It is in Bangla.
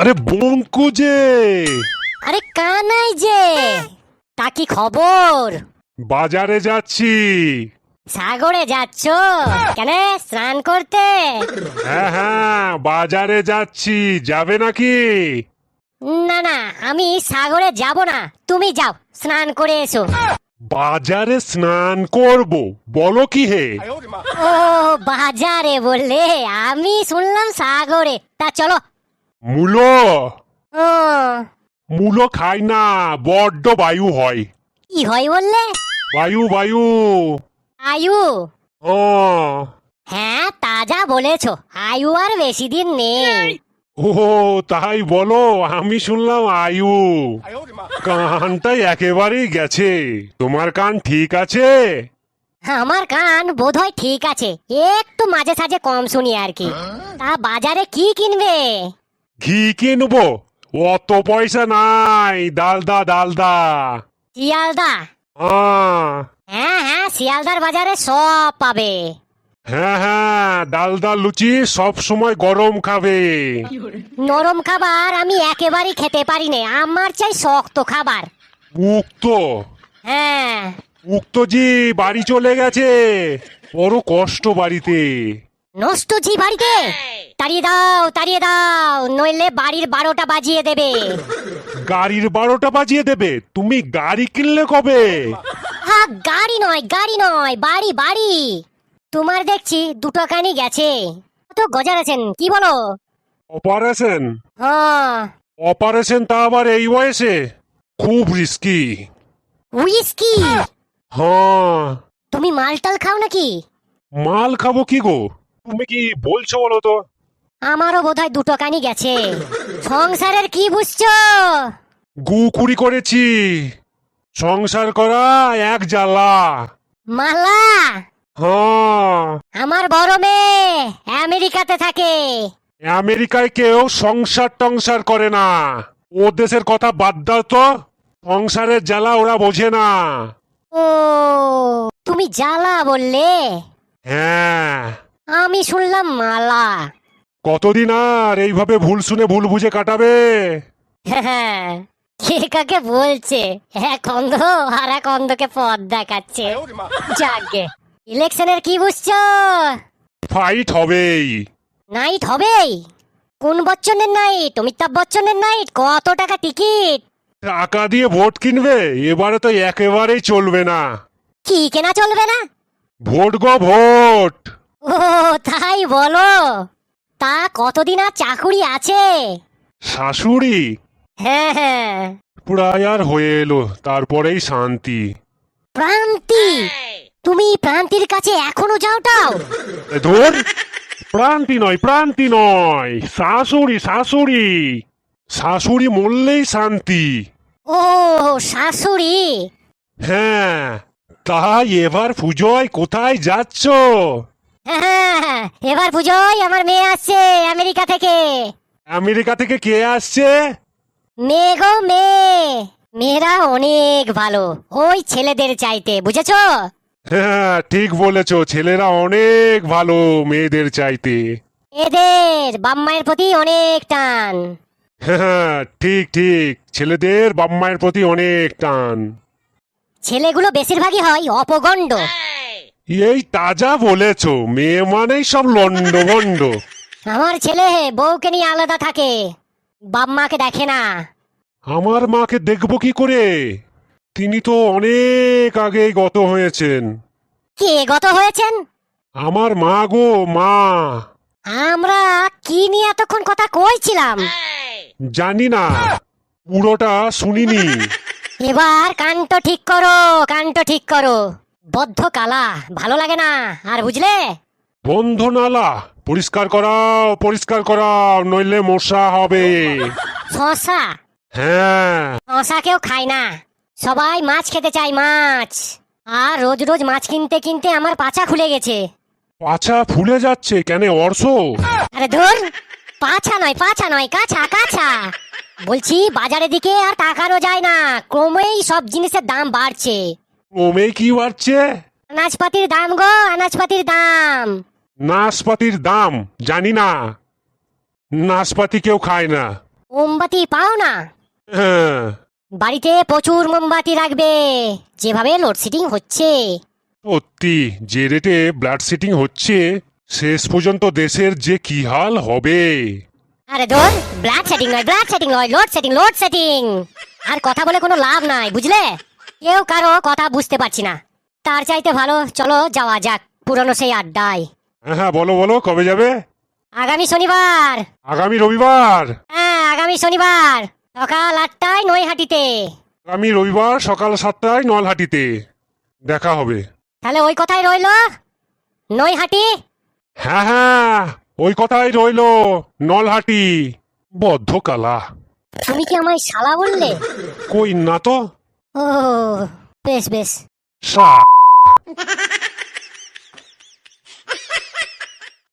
আরে বঙ্কু যে। আরে কানাই যে। তা কি খবর? বাজারে যাচ্ছি। সাগরে যাচ্ছ? কেন স্নান করতে? হ্যাঁ হ্যাঁ বাজারে যাচ্ছি। যাবে নাকি? না না আমি সাগরে যাব না। তুমি যাও স্নান করে এসো। বাজারে স্নান করব বলো কি হে? ও বাজারে বললে আমি শুনলাম সাগরে। তা চলো মূলো। ও। মূলো খাই না বড্ড বায়ু হয়। কি হয় বললে? বায়ু বায়ু। আয়ু। ও। হ্যাঁ তাজা বলেছ। আয়ু আর বেশি দিন নেই। ও তাই বলো আমি শুনলাম আয়ু। কানটাই একেবারেই গেছে। তোমার কান ঠিক আছে? আমার কান বোধহয় ঠিক আছে। একটু মাঝে সাঝে কম শুনি আর কি। তা বাজারে কি কিনবে? ঘি কিনবো অত পয়সা নাই ডালদা ডালদা। শিয়ালদা? আহ, হ্যাঁ হ্যাঁ শিয়ালদার বাজারে সব পাবে। হ্যাঁ হ্যাঁ ডালদা লুচি সব সময় গরম খাবে। নরম খাবার আমি একেবারেই খেতে পারি না আমার চাই শক্ত খাবার। মুক্ত হ্যাঁ। উক্ত জি বাড়ি চলে গেছে বড় কষ্ট বাড়িতে। নষ্ট জি বাড়িতে? তাড়িয়ে দাও তাড়িয়ে দাও নইলে বাড়ির বারোটা বাজিয়ে দেবে। গাড়ির বারোটা বাজিয়ে দেবে? তুমি গাড়ি কিনলে কবে? হ্যাঁ গাড়ি নয় গাড়ি নয় বাড়ি বাড়ি। তোমার দেখছি দুটো কানি গেছে। তো গজার আছেন কি বলো? অপারেশন? হ্যাঁ অপারেশন তা আবার এই বয়সে? খুব রিস্কি উইস্কি হ্যাঁ তুমি মাল মালটাল খাও নাকি? মাল খাব কি গো? তুমি কি বলছো বলো তো? আমারও বোধহয় দুটো কানি গেছে। সংসারের কি বুঝছ? গু কুড়ি করেছি। সংসার করা এক জ্বালা। মালা? হ্যাঁ। আমার বড় মেয়ে আমেরিকাতে থাকে। আমেরিকায় কেউ সংসার টংসার করে না। ও দেশের কথা বাদ দাও তো। সংসারের জ্বালা ওরা বোঝে না। ও তুমি জ্বালা বললে? হ্যাঁ। আমি শুনলাম মালা। কতদিন আর এইভাবে ভুল শুনে ভুল বুঝে কাটাবে? হ্যাঁ, কে কাকে বলছে? এক অন্ধ আর এক অন্ধকে পথ দেখাচ্ছে। যাকে। ইলেকশনের কি বুঝছ? ফাইট হবেই। নাইট হবেই? কোন বচ্চনের নাইট অমিতাভ বচ্চনের নাইট কত টাকা টিকিট টাকা দিয়ে ভোট কিনবে? এবারে তো একেবারেই চলবে না। কি কেনা চলবে না? ভোট গো ভোট। ও তাই বলো। তা কতদিন আর চাকুরি আছে? শাশুড়ি? হ্যাঁ হ্যাঁ। প্রায় আর হয়ে এলো তারপরেই শান্তি। প্রান্তি? তুমি প্রান্তির কাছে এখনও যাওটাও এ ধুর! প্রান্তি নয় প্রান্তি নয়। শাশুড়ি শাশুড়ি। শাশুড়ি মরলেই শান্তি। ও শাশুড়ি? হ্যাঁ। তাই এবার পুজোয় কোথায় যাচ্ছ? এবার পুজোয় আমার মেয়ে আসছে আমেরিকা থেকে। আমেরিকা থেকে কে আসছে? মেয়ে গো মেয়ে। মেয়েরা অনেক ভালো ওই ছেলেদের চাইতে বুঝেছ? হ্যাঁ ঠিক বলেছ ছেলেরা অনেক ভালো মেয়েদের চাইতে। এদের বাম্মায়ের প্রতি অনেক টান। হ্যাঁ ঠিক ঠিক ছেলেদের বাম্মায়ের প্রতি অনেক টান। ছেলেগুলো বেশিরভাগই হয় অপগণ্ড। এই তাজা বলেছ মেয়ে মানেই সব লন্ড ভন্ড আমার ছেলে বউকে নিয়ে আলাদা থাকে বাপ মাকে দেখে না। আমার মাকে দেখব কি করে? তিনি তো অনেক আগেই গত হয়েছেন। কে গত হয়েছেন? আমার মা গো মা। আমরা কি নিয়ে এতক্ষণ কথা কইছিলাম? জানি না পুরোটা শুনিনি। এবার কানটো ঠিক করো কানটো ঠিক করো। বদ্ধ কালা ভালো লাগে না আর বুঝলে? বন্ধ নালা পরিষ্কার করাও পরিষ্কার করাও নইলে মশা হবে। শশা? হ্যাঁ। শশা কেউ খায় না। সবাই মাছ খেতে চায় মাছ। আর রোজ রোজ মাছ কিনতে কিনতে আমার পাছা খুলে গেছে। পাছা ফুলে যাচ্ছে কেন অর্শ? আরে ধর! পাছা নয় পাছা নয় কাছা কাছা। বলছি বাজারের দিকে আর তাকানো যায় না। ক্রমেই সব জিনিসের দাম বাড়ছে। ওমে কি বাড়ছে আনাজপাতির দাম গো আনাজপাতির দাম। নাশপাতির দাম জানি না। নাশপাতি কেউ খায় না। মোমবাতি পাও না? হ্যাঁ। বাড়িতে প্রচুর মোমবাতি রাখবে যেভাবে লোডশেডিং হচ্ছে। সত্যি যে রেটে ব্লাড সেটিং হচ্ছে শেষ পর্যন্ত দেশের যে কি হাল হবে? আরে দোল ব্লাড সেটিং নয় ব্লাড সেটিং নয় লোড সেটিং লোড সেটিং আর কথা বলে কোনো লাভ নাই বুঝলে? কেউ কারও কথা বুঝতে পারছি না। তার চাইতে ভালো চলো যাওয়া যাক পুরনো সেই আড্ডায়। হ্যাঁ হ্যাঁ বলো বলো কবে যাবে? আগামী শনিবার। আগামী রবিবার? হ্যাঁ আগামী শনিবার সকাল আটটায় নৈহাটিতে। আগামী রবিবার সকাল সাতটায় নলহাটিতে। দেখা হবে। তাহলে ওই কথাই রইল? নৈহাটি? হ্যাঁ হ্যাঁ ওই কথাই রইল নলহাটি। বদ্ধ কালা তুমি কি আমায় শালা বললে? কই না তো? Oh, bis bis. Sa.